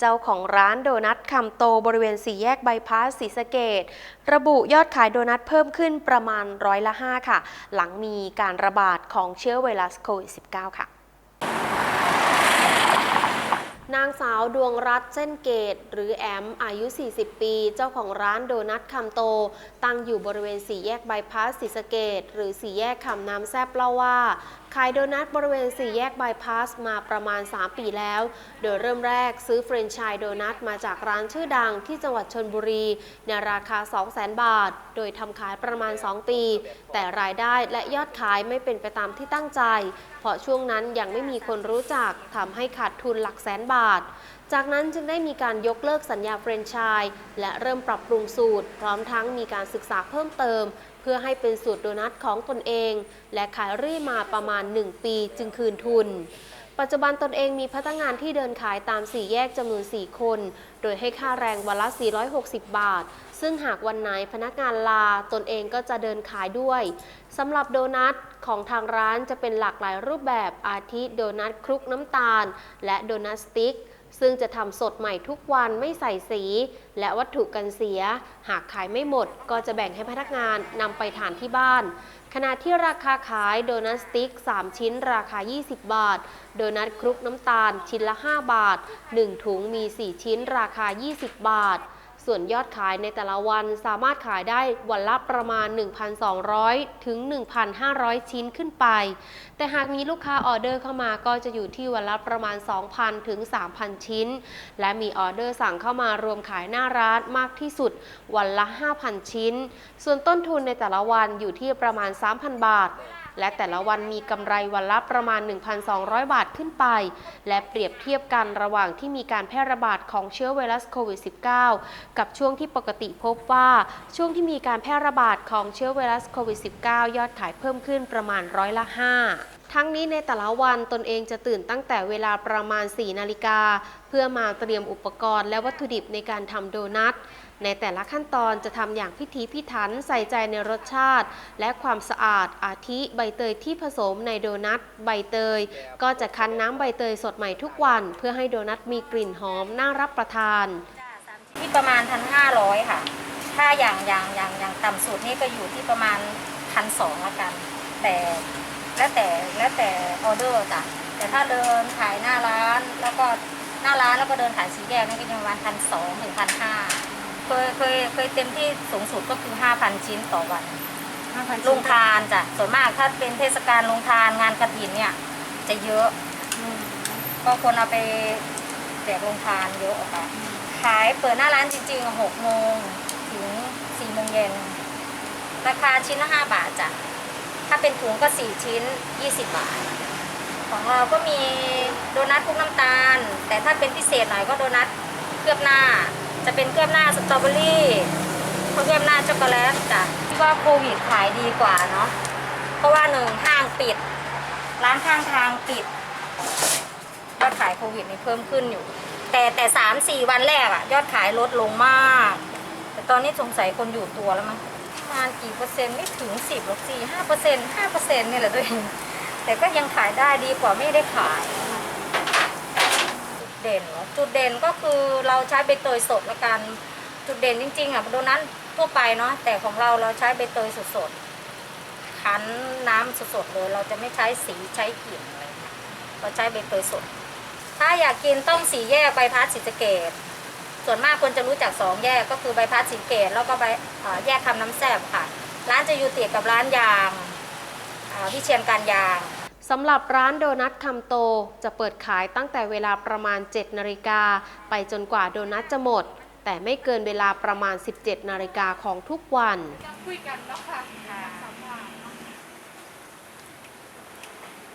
เจ้าของร้านโดนัทคำโตบริเวณสี่แยกบายพาสศรีสเกดระบุยอดขายโดนัทเพิ่มขึ้นประมาณร้อยละ 5 ค่ะ หลังมีการระบาดของเชื้อไวรัสโควิด -19 ค่ะนางสาวดวงรัตน์เส้นเกต หรือแอม อายุ 40 ปี เจ้าของร้านโดนัทคำโต ตั้งอยู่บริเวณสี่แยกบายพาสศรีสเกดหรือสี่แยกคำน้ำแซบเล่าว่า ขายโดนัทบริเวณสี่แยกบายพาสมาประมาณ 3 ปีแล้ว โดยเริ่มแรกซื้อเฟรนไชายโดนัทมาจากร้านชื่อดังที่จังหวัดชนบุรี ในราคา 200,000 บาท โดยทำขายประมาณ 2 ปี แต่รายได้และยอดขายไม่เป็นไปตามที่ตั้งใจ เพราะช่วงนั้นยังไม่มีคนรู้จักทำให้ขาดทุนหลักแสนบาทจากนั้นจึงได้มีการยกเลิกสัญญาเฟรนไชส์และเริ่มปรับปรุงสูตร พร้อมทั้งมีการศึกษาเพิ่มเติม เพื่อให้เป็นสูตรโดนัทของตนเอง และขายเรื่อยมาประมาณ 1 ปีจึงคืนทุน ปัจจุบันตนเองมีพนักงานที่เดินขายตาม 4 แยกจำนวน 4 คน โดยให้ค่าแรงวันละ 460 บาท ซึ่งหากวันไหนพนักงานลาตนเองก็จะเดินขายด้วยสำหรับโดนัทของทางร้านจะเป็นหลากหลายรูปแบบอาทิโดนัทคลุกน้ำตาล และโดนัทสติ๊ก ซึ่งจะทำสดใหม่ทุกวันไม่ใส่สี และวัตถุกันเสีย หากขายไม่หมดก็จะแบ่งให้พนักงานนำไปทานที่บ้าน ขณะที่ราคาขายโดนัทสติ๊ก 3 ชิ้นราคา 20 บาท โดนัทคลุกน้ำตาลชิ้นละ 5 บาท 1 ถุงมี 4 ชิ้นราคา 20 บาท ส่วนยอดขายในแต่ละวันสามารถขายได้วันละประมาณ 1,200 ถึง 1,500 ชิ้นขึ้นไป แต่หากมีลูกค้าออเดอร์เข้ามาก็จะอยู่ที่วันละประมาณ 2,000 ถึง 3,000 ชิ้น และมีออเดอร์สั่งเข้ามารวมขายหน้าร้านมากที่สุดวันละ 5,000 ชิ้น ส่วนต้นทุนในแต่ละวันอยู่ที่ประมาณ 3,000 บาท และแต่ละวันมีกำไรวันละประมาณ 1,200 บาทขึ้นไป และเปรียบเทียบกันระหว่างที่มีการแพร่ระบาดของเชื้อไวรัสโควิด -19 กับช่วงที่ปกติพบว่าช่วงที่มีการแพร่ระบาดของเชื้อไวรัสโควิด -19 ยอดขายเพิ่มขึ้นประมาณร้อยละ 5ทั้งนี้ในแต่ละวันตนเองจะตื่นตั้งแต่เวลาประมาณ 4 นาฬิกา เพื่อมาเตรียมอุปกรณ์และวัตถุดิบในการทำโดนัท ในแต่ละขั้นตอนจะทำอย่างพิถีพิถันใส่ใจในรสชาติ และความสะอาดอาทิใบเตยที่ผสมในโดนัทใบเตย ก็จะคั้นน้ำใบเตยสดใหม่ทุกวัน เพื่อให้โดนัทมีกลิ่นหอมน่ารับประทานที่ประมาณพันห้าร้อยค่ะ ถ้าอย่างอย่างอย่างอย่างต่ำสุดนี่ก็อยู่ที่ประมาณพันสองละกัน แต่แล้วแต่แล้วแต่ออเดอร์จ้ะแต่ถ้าเดินขายหน้าร้านแล้วก็หน้าร้านแล้วก็เดินขายสีแยกนี่ก็จะประมาณพันสองถึงพันห้า เคยเคยเคยเต็มที่สูงสุดก็คือห้าพันชิ้นต่อวันลงทานจ้ะส่วนมากถ้าเป็นเทศกาลลงทานงานกระถินเนี่ย จะเยอะก็คนเอาไปแจกลงทานเยอะอะค่ะขายเปิดหน้าร้านจริงๆหกโมงถึงสี่โมงเย็น ราคาชิ้นละห้าบาทจ้ะ ถ้าเป็นถุงก็สี่ชิ้นยี่สิบบาท ของเราก็มีโดนัทคลุกน้ำตาล แต่ถ้าเป็นพิเศษหน่อยก็โดนัทเคลือบหน้า จะเป็นเคลือบหน้าสตรอเบอรี่เคลือบหน้าช็อกโกแลตจ้ะที่ว่าโควิดขายดีกว่าเนาะเพราะว่าหนึ่งห้างปิด ร้านข้างทางปิดยอดขายโควิดนี่เพิ่มขึ้นอยู่ แต่แต่สามสี่วันแรกอะยอดขายลดลงมาก แต่ตอนนี้สงสัยคนอยู่ตัวแล้วมั้งประมาณกี่เปอร์เซ็นต์ไม่ถึงสิบหรอกสี่ห้าเปอร์เซ็นต์ห้าเปอร์เซ็นต์นี่แหละตัวเองแต่ก็ยังขายได้ดีกว่าไม่ได้ขาย เด่น จุดเด่นก็คือเราใช้ใบเตยสดละกัน จุดเด่นจริงๆอะโดนัททั่วไปเนาะแต่ของเราเราใช้ใบเตยสดๆคั้นน้ำสดๆเลยเราจะไม่ใช้สีใช้กลิ่นอะไรเงี้ยเราใช้ใบเตยสด ถ้าอยากกินต้องสีแยกใบพัดสีสเกต ส่วนมากคนจะรู้จักสองแยกก็คือใบพัดสีเกต แล้วก็ใบแยกคำน้ำแซบค่ะ ร้านจะอยู่ติดกับร้านยางอ่าวิเชียนการยาง สำหรับร้านโดนัทคำโตจะเปิดขายตั้งแต่เวลาประมาณ 7 นาฬิกา ไปจนกว่าโดนัทจะหมด แต่ไม่เกินเวลาประมาณ 17 นาฬิกาของทุกวันคุยกันนะค่ะ